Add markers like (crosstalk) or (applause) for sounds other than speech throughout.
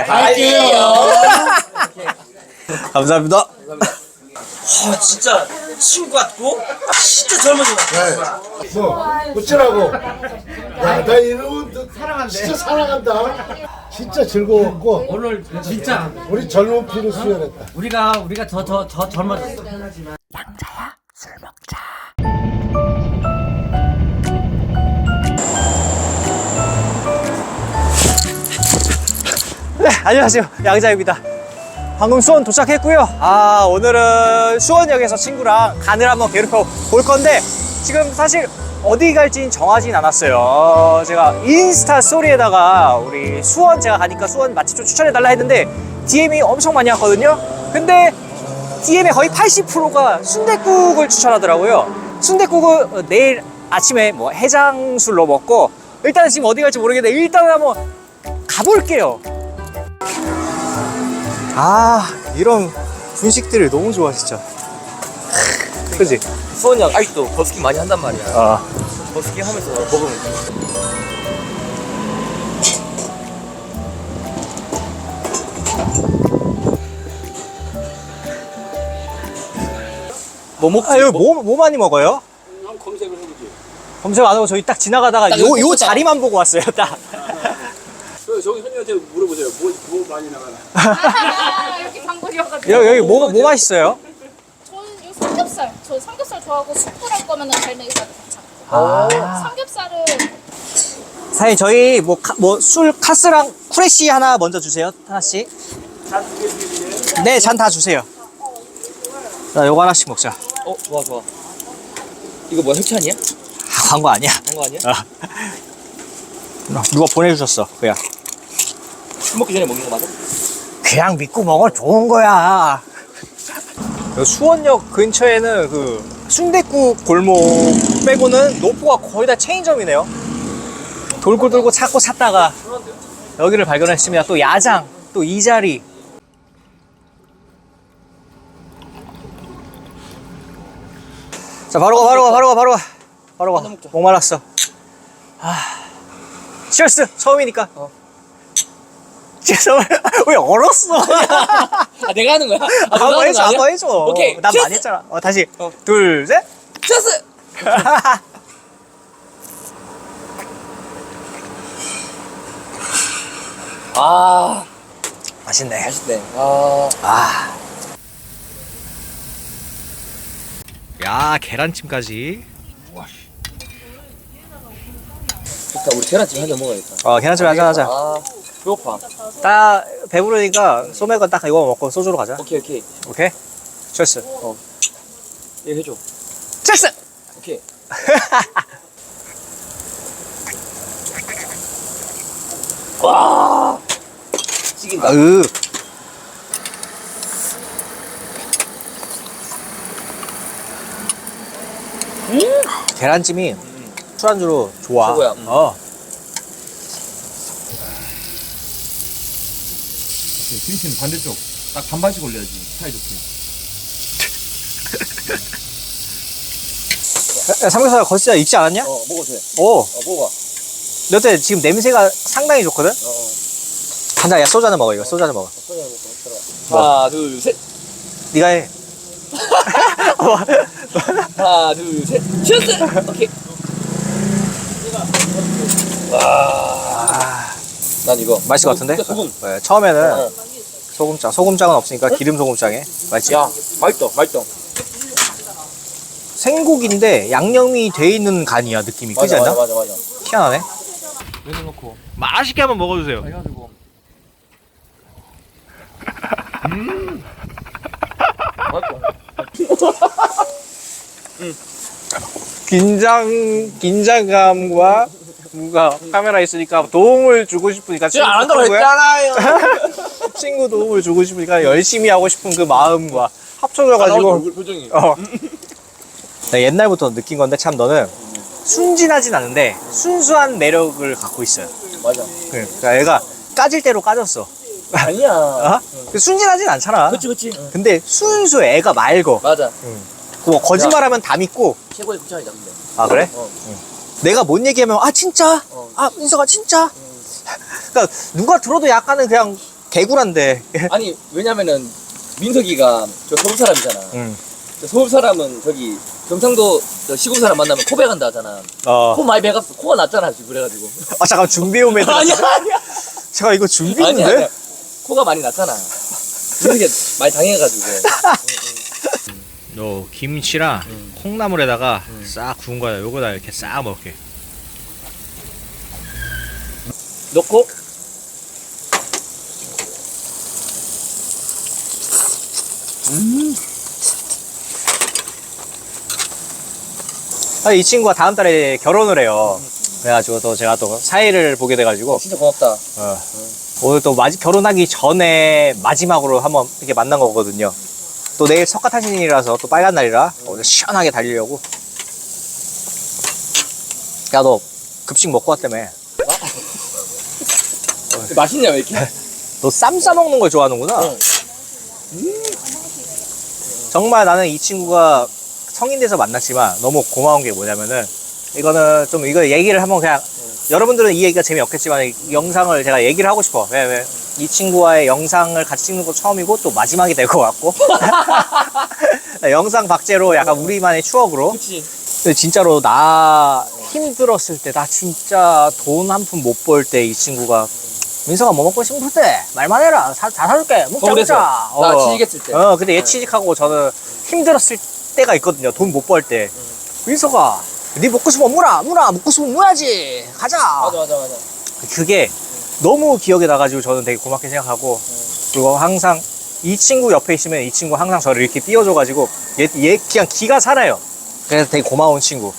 할게요. (laughs) 감사합니다. 아, 진짜 친구 같고 진짜 젊어진 것 같아. 뭐 어쩌라고 야 나 이러면 너 사랑한다 진짜 사랑한다 진짜 즐거웠고 오늘 진짜 우리 젊은 피를 수혈했다 우리가 우리가 더 더 더 젊어졌어. 안녕하세요. 양자입니다. 방금 수원 도착했고요. 아, 오늘은 수원역에서 친구랑 간을 한번 괴롭혀 볼 건데 지금 사실 어디 갈지는 정하진 않았어요. 어, 제가 인스타 스토리에다가 우리 수원 제가 가니까 수원 맛집 좀 추천해 달라 했는데 DM이 엄청 많이 왔거든요. 근데 DM의 거의 80%가 순댓국을 추천하더라고요. 순댓국은 내일 아침에 뭐 해장술로 먹고 일단 지금 어디 갈지 모르겠는데 일단은 한번 가볼게요. 아 이런 분식들을 너무 좋아 진짜 그지? 수원역 아직도 버스킹 많이 한단 말이야. 아 버스킹 하면서 먹으면 돼. 뭐 먹? 아, 이거 뭐, 뭐 많이 먹어요? 검색을 해보지 검색 안 하고 저희 딱 지나가다가 딱 요, 여기 요. 자리만 보고 왔어요 딱 저기 손님한테 물어보세요. 뭐, 뭐 많이 나가나? 아, (laughs) 이렇게 방법이어가지고. 여기, 여기 뭐, 뭐 맛있어요? 저는 이 삼겹살. 저 삼겹살 좋아하고 숯불 할 거면은 갈매기살 괜찮고. 아. 삼겹살은 사장님 저희 뭐뭐술 카스랑 쿠레시 하나 먼저 주세요 하나씩 네잔 다 주세요 자 요거 하나씩 먹자 어, 좋아, 좋아. 이거 뭐야, 흑찬이야? 아, 광고 아니야 그런 거 아니야? 아. 누가 보내주셨어 그냥 술 먹기 전에 먹는 거 맞아? 그냥 믿고 먹어 좋은 거야. 수원역 근처에는 그 순댓국 골목 빼고는 노포가 거의 다 체인점이네요. 돌고 돌고 찾고 찾다가 여기를 발견했습니다. 또 야장, 또 이 자리. 자 바로 가 바로 가 바로 가 바로 가 바로 가. 목말랐어. 아, 치얼스 처음이니까. 어. 죄송해요. 왜 얼었어? 아, 내가 하는 거야? 아, 한번 하는 해줘, 아니야? 한번 해줘. 오케이. 난! 많이 했잖아. 어, 다시. 어. 둘, 셋. 치어스! (laughs) 아, 맛있네. 맛있네. 아, 아. 야, 계란찜까지. 좋다. 우리 계란찜 한 잔 먹어야겠다. 어, 계란찜 하자, 하자. 아, 배고파. 딱 배부르니까 소맥은 딱 이거 먹고 소주로 가자. 오케이, 오케이. 오케이? 철스. 얘 해줘. 철스! 오케이. (laughs) 와, 찌긴다. 으. 계란찜이 술안주로 좋아. 최고야. 음. 어. 김치는 반대쪽. 딱 반반씩 올려야지. 사이좋게. 야, 삼겹살 거치자 익지 않았냐? 어, 먹어도 돼. 오. 어, 먹어봐. 여태 지금 냄새가 상당히 좋거든? 어, 어. 간다, 야, 소주 하나 먹어, 이거. 소주 하나 먹어. 하나, 둘, 셋. 네가 해. (laughs) (laughs) 하나, 둘, 셋. 치어스! 오케이. 와. 난 이거. 맛있을 것 같은데? 소금. 네, 처음에는 어. 소금장. 소금장은 없으니까 기름 소금장에. 맛있지? 야, 맛있다, 맛있다. 생고기인데 양념이 돼 있는 간이야, 느낌이. 그지 맞아, 않나? 맞아, 맞아, 맞아. 희한하네. 내려놓고. 맛있게 한번 먹어주세요. 해가지고. 음. (laughs) (laughs) 긴장, 긴장감과 뭔가 카메라 있으니까 도움을 주고 싶으니까 제가 안 한다고 친구 거야? 했잖아요. (laughs) 친구 도움을 주고 싶으니까 열심히 하고 싶은 그 마음과 합쳐져가지고 얼굴 표정이. 어. 나 옛날부터 느낀 건데 참 너는 순진하진 않은데 순수한 매력을 갖고 있어요. 맞아. 그러니까 얘가 까질 대로 까졌어. 아니야. (laughs) 어? 순진하진 않잖아. 그치, 그치. 응. 근데 순수 애가 맑어. 맞아. 뭐 거짓말하면 다 믿고. 최고의 국장이다, 근데. 아 그래? 어. 내가 뭔 얘기하면 아 진짜? 어. 아 민서가 진짜? 그러니까 누가 들어도 약간은 그냥 개구란데. (laughs) 아니 왜냐면은 민석이가 저 서울 사람이잖아. 응. 저 서울 사람은 저기 경상도 저 시골 사람 만나면 코 베간다 하잖아. 어. 코 많이 베갔어. 코가 났잖아 지금 그래가지고. 아 잠깐 준비해 오면. 아니야 아니야. 잠깐 이거 준비인데? 아니야. 코가 많이 났잖아. 민석이 많이 당해가지고. (laughs) 너 김치랑 콩나물에다가 싹 구운 거야. 요거다 이렇게 싹 먹게. 넣고 아, 이 친구가 다음 달에 결혼을 해요. 그래가지고 또 제가 또 사이를 보게 돼가지고 진짜 고맙다. 어. 오늘 또 마지, 결혼하기 전에 마지막으로 한번 이렇게 만난 거거든요. 또 내일 석가탄신일이라서 또 빨간 날이라 오늘 시원하게 달리려고. 야, 너 급식 먹고 왔다며. 맛있냐 왜 이렇게? (laughs) 너 쌈 싸먹는 걸 좋아하는구나. 응. 정말 나는 이 친구가 성인 돼서 만났지만 너무 고마운 게 뭐냐면은 이거는 좀 이거 얘기를 한번 그냥 여러분들은 이 얘기가 재미없겠지만 이 영상을 제가 얘기를 하고 싶어. 왜, 왜? 이 친구와의 영상을 같이 찍는 거 처음이고 또 마지막이 될 것 같고. (laughs) 영상 박제로 약간 우리만의 추억으로. 근데 진짜로 나 힘들었을 때, 나 진짜 돈 한 푼 못 벌 때 이 친구가 민서가 뭐 먹고 싶을 때 말만 해라. 사, 다 사줄게. 먹자, 서울에서 먹자. 나 취직했을 때. 어, 근데 얘 취직하고 저는 힘들었을 때가 있거든요. 돈 못 벌 때. 민서가 네 먹고 싶으면 무라, 무라, 먹고 싶으면 무야지. 가자. 맞아 맞아 맞아. 그게 너무 기억에 나가지고 저는 되게 고맙게 생각하고 그리고 항상 이 친구 옆에 있으면 이 친구 항상 저를 이렇게 띄워줘가지고 얘, 얘 그냥 기가 살아요. 그래서 되게 고마운 친구.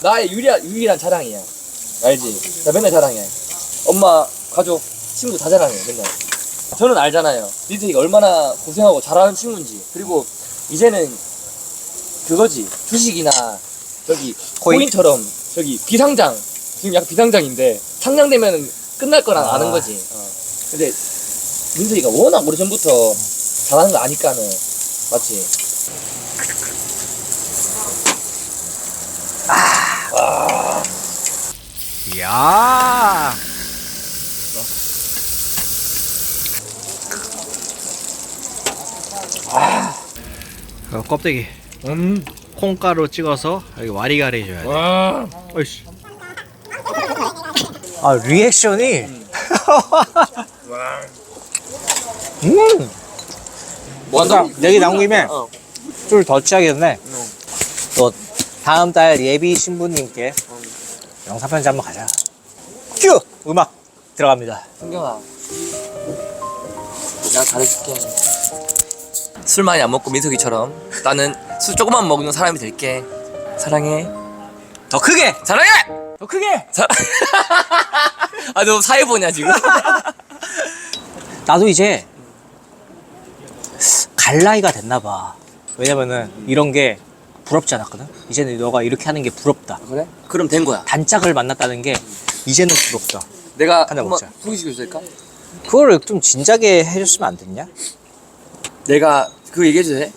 나의 유일한 유일한 자랑이야. 알지? 나 맨날 자랑해. 엄마, 가족, 친구 다 자랑해 맨날. 저는 알잖아요. 민석이가 얼마나 고생하고 잘하는 친구인지. 그리고 이제는 그거지. 주식이나 저기 코인? 코인처럼 저기 비상장 지금 약간 비상장인데 상장되면 끝날 거란 아. 아는 거지. 어. 근데 민석이가 워낙 오래전부터 잘하는 거 아니까는 맞지. 이야. 아, 껍데기. 음. 콩가루 찍어서 여기 와리가리 해줘야 돼. 와. 어이씨. 아 리액션이. 음. 뭐 아까 얘기 나온 김에 어. 술 더 취하겠네. 또 다음 달 예비 신부님께 영상 편지 한번 가자. 큐 음악 들어갑니다. 승경아 내가 잘해줄게 술 많이 안 먹고 민석이처럼 나는 술 조금만 먹는 사람이 될게 사랑해 더 크게, 사랑해 더 크게. (laughs) 아너 사회 보냐 지금 (laughs) 나도 이제 갈 나이가 됐나 봐. 왜냐면은 이런 게 부럽지 않았거든. 이제는 너가 이렇게 하는 게 부럽다. 그래? 그럼 된 거야 단짝을 만났다는 게 이제는 부럽다. 내가 한잔 한번 먹자. 소개시켜 줄까? 그거를 좀 진작에 해줬으면 안 됐냐? 내가 그거 얘기해도 돼?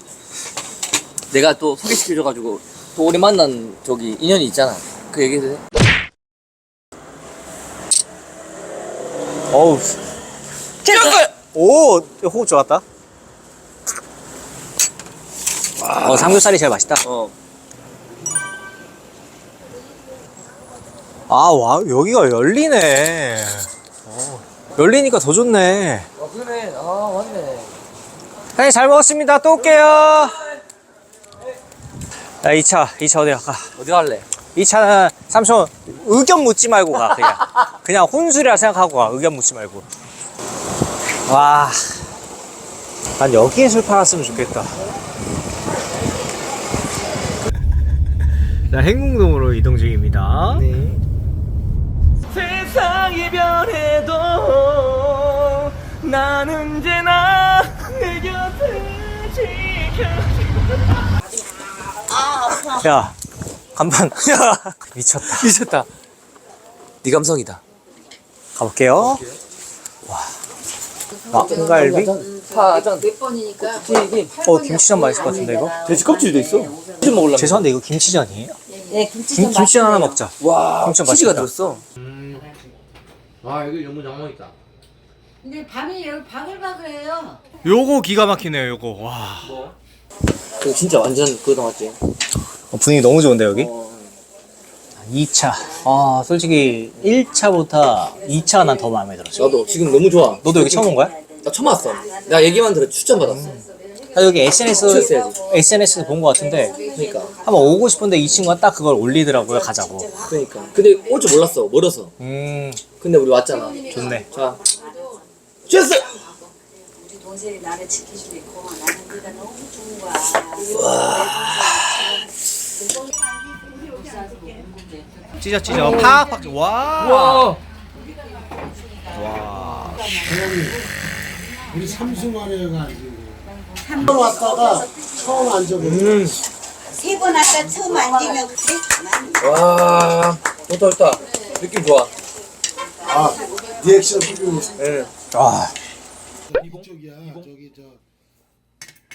내가 또 소개시켜 줘가지고 또 오래 만난 저기 인연이 있잖아 그 얘기해도 돼? 어우. 오, 호흡 좋았다. 어, 삼겹살이 제일 맛있다. 어 아, 와, 여기가 열리네. 어, 열리니까 더 좋네. 아, 그러네 아 맞네 사장님 잘 먹었습니다. 또 올게요. 야, 2차, 2차 어디 갈까? 어디 갈래? 2차는 삼촌 의견 묻지 말고 가, 그냥. 그냥 혼술이라 생각하고 가, 의견 묻지 말고. 와. 난 여기에 술 팔았으면 좋겠다. 자, 행궁동으로 이동 중입니다. 네. 세상이 변해도 나는 언제나 내 곁을 지켜 야, 야, (laughs) 미쳤다. 미쳤다 네 감성이다 가볼게요. 와. 아, 홍갈비? 파전 몇 번이니까 어, 김치전 맛있을 것 같은데, 이거? 돼지 껍질도 있어 좀 먹으려면 죄송한데, 이거 김치전이에요? 네 김, 김치전 김치전 하나 먹자. 와 김치전 치즈가 맛있겠다. 들었어 아 여기 너무 낭만 있다. 근데 밤에 여기 바글바글해요. 요거 기가 막히네요 요거 와 이거 진짜 완전 그거 나왔지. 어, 분위기 너무 좋은데 여기 어. 2차 아 솔직히 1차보다 2차가 난 더 마음에 들었어 나도 지금 너무 좋아. 너도 여기 처음 온 거야? 나 처음 왔어. 나 얘기만 들어 추천 받았어. 아, 여기 SNS 추천했어야지. SNS에서 본 거 같은데 그러니까. 한번 오고 싶은데 이 친구가 딱 그걸 올리더라고요 가자고 그러니까. 근데 올 줄 몰랐어. 멀어서. 음 근데 우리 왔잖아. 좋네 자. 우리 동생이 나를 지켜주고 나는 네가 너무 좋은 거야. 찢어 찢어 팍팍 와 와. 우리 삼수만에 가지고 한번 왔다가 처음 앉아보고 세번 왔다 처음 앉으면 그래? 와. 좋다 좋다. 느낌 좋아. 아 리액션 필요 예. 아, 이쪽이야 저기 저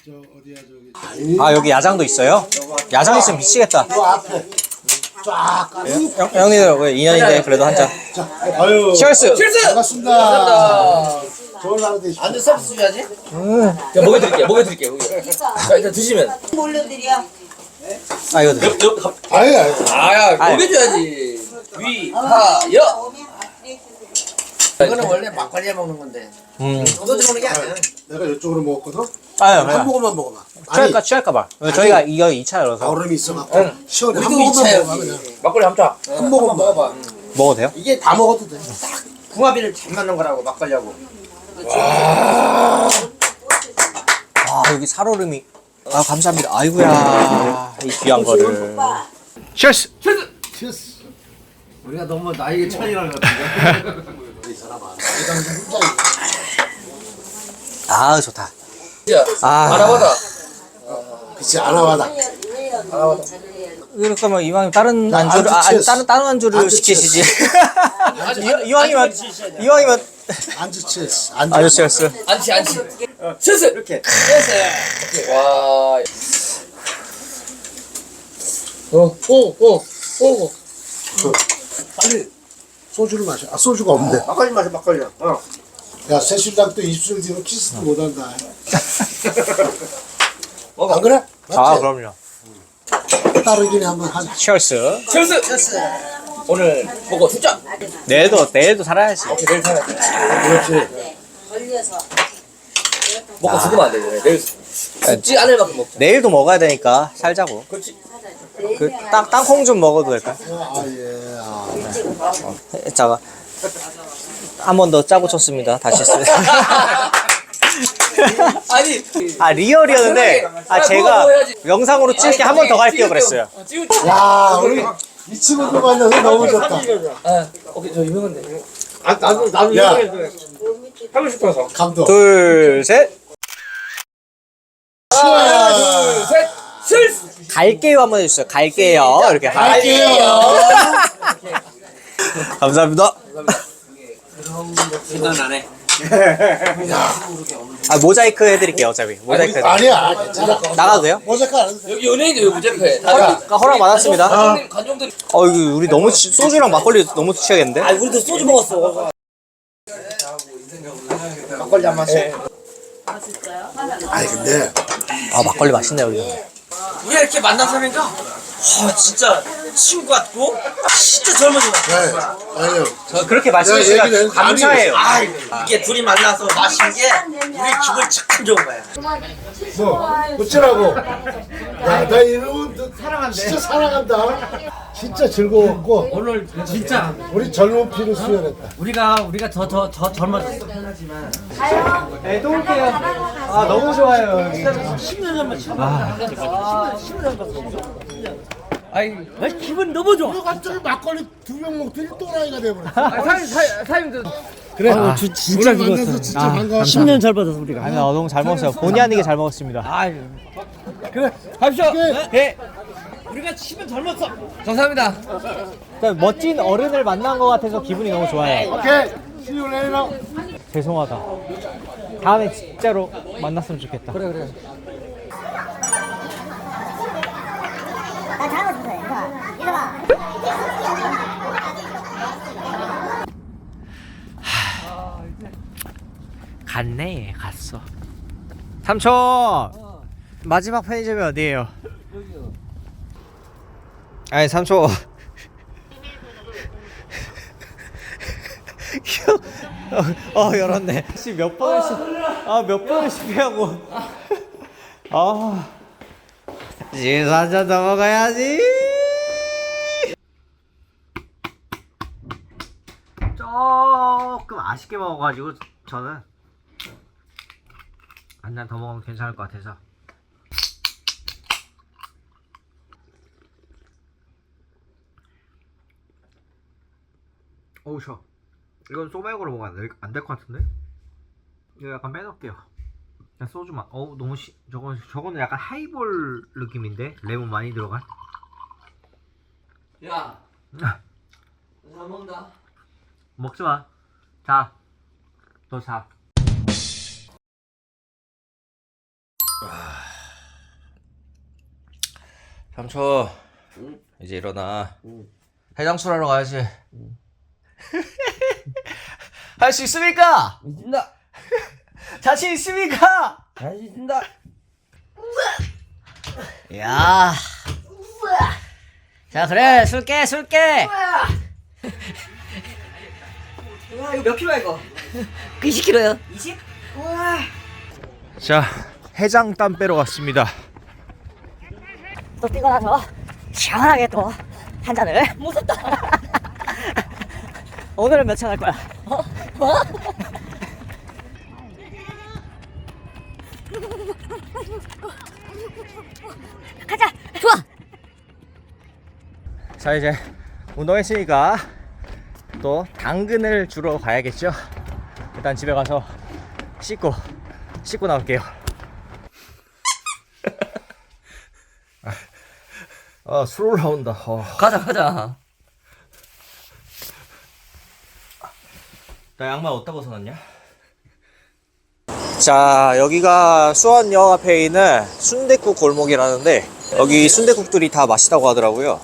저 어디야 저기 아 여기 야장도 있어요? 야장 있으면 미치겠다 저 앞에 쫙 형, 형님들 왜 인연인데 그래도 한잔 자, 아유 치얼스 반갑습니다. 감사합니다. 좋은 하루 되십시오. 안주 서비스 줘야지. 자, 먹여드릴게요. 먹여드릴게요. 여기. 자, 일단 드시면. 몰려드려. 아 이거. 여, 여, 가, 아유 아유 아야, 아유. 먹여줘야지. 위, 하, 여. 이거는 원래 막걸리에 먹는 건데 음. 소주 먹는 게 아니야 내가 이쪽으로 먹었거든. 아유 한 그냥 모금만 먹어봐. 취할까 취할까봐 저희가 이거 2차여서 얼음이 있어갖고 시원해. 한 우리도 모금만. 먹어봐 그냥. 막걸리 한 짝. 한 모금 먹어봐. 먹어도 돼요? 이게 다 먹어도 돼. 궁합이를 잘 맞는 거라고 막걸리하고 아 여기 살얼음이 아 감사합니다 아이고야 이 귀한 거를 치스. 우리가 너무 나이가 차이나는 것 같은데 (laughs) 아 좋다. 아. 알아봐다. 그치 아나와다. 이럴 거면 이왕이면 다른 야, 안주를 아, 안주 아니. 다른 다른 안주를 안주 시키시지 (laughs) 이- 이왕이면 이왕이면 안주 치스. 안주. 아주 치얼스 안치, 안치. 스스! 이렇게. 스스! 와. 어, 오, 오, 오. 빨리 소주를 마셔. 아 소주가 없는데. 막걸리 마셔 막걸리 어. 야 새신랑 또 입술 뒤로 키스도 못한다. (laughs) 먹어. 안 그래? 맞지? 아 그럼요 따르기는 한번 한. 치얼스 스스! 오늘 먹어, 진짜. 내일도 내일도 살아야지 오케이, 내일 사야 돼. 그렇지. 걸려서. 먹고 죽으면 안 돼. 내일. 내일 죽지 않을 만큼 먹자. 내일도 먹어야 되니까 살자고 그렇지. 그 땅, 땅콩 좀 먹어도 될까요? 아 예. 아. 자가 한 번 더 짜고 쳤습니다. 다시 쓰 (laughs) 아니. 아 리얼이었는데 아 제가 영상으로 찍을 게 한 번 더 갈게요 그랬어요. 야 우리 이 친구들 만나서 너무 좋다. 아, 오케이, 저 유명한데. 아 나도 나도 야. 하고 싶어서. 감독. 둘 셋. 하나, 둘, 셋, 슬! 갈게요 한번 해주세요. 갈게요. 이렇게. 갈게요. (laughs) 감사합니다 생각 나네 아 모자이크 해드릴게요 어차피 모자이크 해드릴게요 아니야 괜찮아. 나가도 돼요? 모자카 안 해도 돼. 여기 연예인들 왜 무제표해? 허락, 허락 받았습니다 관종들, 관종들. 어 이거 우리 너무 치- 소주랑 막걸리 너무 취하겠는데? 아, 우리도 소주 먹었어. 막걸리 한 마셔 아니 근데 아 막걸리 맛있네요 여기 우리가 이렇게 만난 사람인가? 아 진짜 친구 같고 진짜 젊어진 것 같아. 네. 아니요. 저 그렇게 야, 말씀해 얘기는 주시면 감사해요 아 이게 둘이 만나서 마신 게 우리 기분 참 좋은 거야. 뭐 어쩌라고. 야 나 이러면 너 진짜 사랑한다. 진짜 즐거웠고 오늘 진짜 우리 젊은 피를 수혈했다. 우리가 우리가 더 더 더 젊어졌어. 네, 또 올게요. 아, 너무 좋아요. 아이 기분 너무 좋아. 갑자기 막걸리 두 병 먹더니 또라이가 돼버렸어. 사장님 사장님도 그래. 아, 진짜 만나서 진짜 반가워. 10년 잘 받아서 우리가. 아니, 나 너무 잘 먹었어요. 본의 아니게 잘 먹었습니다. 아 그래 갑시다. 네. 우리가 10년 젊었어. 감사합니다. 그러니까 멋진 어른을 만난 것 같아서 기분이 너무 좋아요. 오케이. See you later. 죄송하다. 다음에 진짜로 만났으면 좋겠다. 그래 그래. 나 잘못했어요. 이거 봐. 이거 봐. 갔네 갔어. 삼촌! 마지막 편의점이 어디예요? 아니 삼촌. (laughs) 어, 어 열었네. 지금 몇 번을 아몇 번을 실패하고? 아. 지금 한잔 더 먹어야지 조금 아쉽게 먹어가지고 저는 한 잔 더 먹으면 괜찮을 것 같아서. 어우 셔 이건 소맥으로 먹으면 안될 것 같은데? 이거 약간 빼놓을게요. 그냥 소주만 어우 너무 시 저건 저거는 약간 하이볼 느낌인데? 레몬 많이 들어간? 야, 아, 잘 먹는다. 먹지 마. 자, 너 자. 삼촌, 이제 일어나. 해장술 하러 가야지. (laughs) 할 수 있습니까? 있습니다. 자신 있습니까? 잘 있습니다. 야. 자, 그래. 술 깨, 술 깨. 와, 이거 몇 킬로야, 이거? (laughs) 20kg요. 20? 자, 해장 땀 빼러 갔습니다. 또 뛰고 나서 시원하게 또 한 잔을 무섭다 (laughs) 오늘은 몇 잔 할 거야? 어? 어? 가자 좋아 자, 이제 운동했으니까 또 당근을 주러 가야겠죠? 일단 집에 가서 씻고 씻고 나올게요. (laughs) 아, 술 올라온다. 어. 가자, 가자. 나 양말 어디다 벗어놨냐? 자 여기가 수원역 앞에 있는 순대국 골목이라는데 여기 순대국들이 다 맛있다고 하더라고요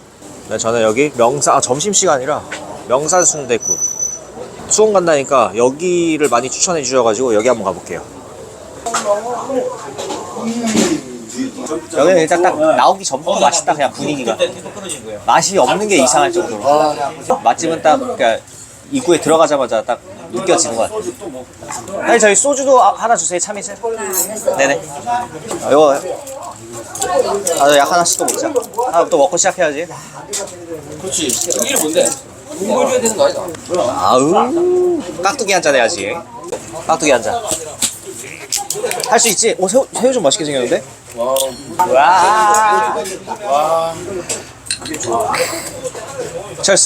네, 저는 여기 명사 아, 점심시간이라 명산 순대국 수원 간다니까 여기를 많이 추천해 주셔가지고 여기 한번 가볼게요 여기는 일단 딱 나오기 전부터 맛있다 그냥 분위기가 맛이 없는 게 이상할 정도로 맛집은 딱 그러니까 입구에 들어가자마자 딱 느껴지는 것 같아요. 저희 소주도 아- 하나 주세요 참이슬. 네네. 아, 이거 아, 약 하나씩 또 먹자. 하나 또 먹고 시작해야지. 그렇지. 이게 뭔데? 돈 줘야 되는 거 아니다. 아우 깍두기 한 잔 해야지. 깍두기 한 잔. 할 수 있지? 어 새우 새우 좀 맛있게 생겼는데? 와. 철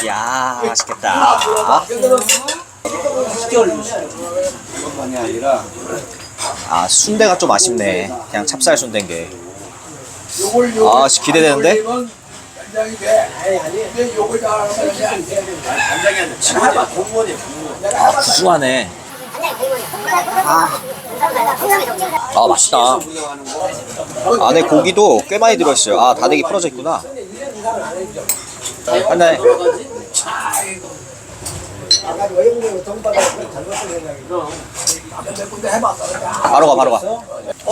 스. 야 맛있겠다. 아 순대가 좀 아쉽네. 그냥 찹쌀 순대인 게. 아 씨, 기대되는데? 아 구수하네. 아 맛있다. 안에 고기도 꽤 많이 들어있어요. 아 다대기 풀어져 있구나. 근데 바로 가 바로 가.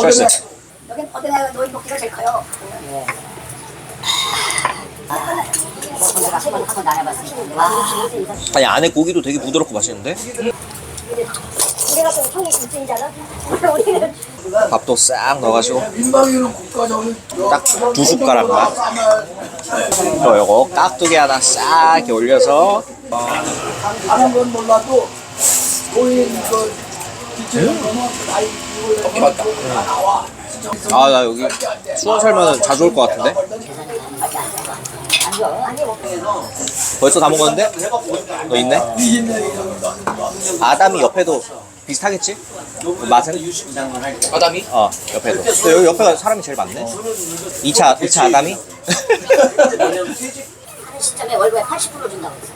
철수. 여긴 어디 나라 노인 복지가 제일 커요. 아니 안에 고기도 되게 부드럽고 맛있는데? 우리가 좀 총이 일진이잖아 우리는 밥도 싹 넣어가지고 민방위는 국가적인 딱 두 숟가락만. 또 요거 깍두기 하나 싹 이렇게 올려서 하는 건 몰라도 그 기체는 거는 나이 이거 다 나와. 아 나 여기 수원 살면 자주 올 것 같은데? 벌써 다 먹었는데? 너 있네? 아담이 옆에도 비슷하겠지? 그 맛은? 아담이? 어 옆에도 근데 여기 옆에가 사람이 제일 많네. 2차 2차 아담이? (laughs) 시점에 월급의 80% 준다고 했어.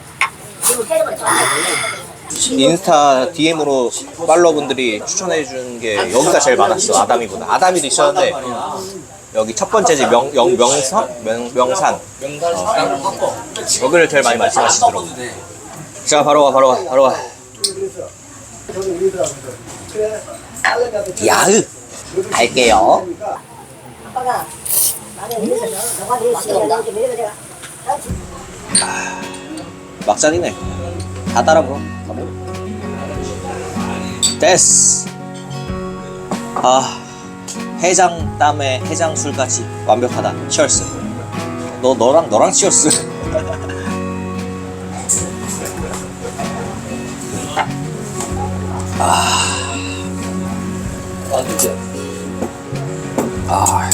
좀 인스타 DM으로 팔로워분들이 추천해 준게 여기가 제일 많았어 아다미보다. 아다미도 있었는데 여기 첫 번째지 명, 영, 명성? 명, 명산. 식당 여기를 제일 많이 말씀하시더라고. 자 바로 가 바로 가 바로 가 야으. 갈게요. 아빠가 내가 막잔이네. 다 따라 불어 됐어. 아 해장 땀에 해장 술까지 완벽하다. 치얼스. 너 너랑 너랑 치얼스 (laughs) 아. 진짜. 아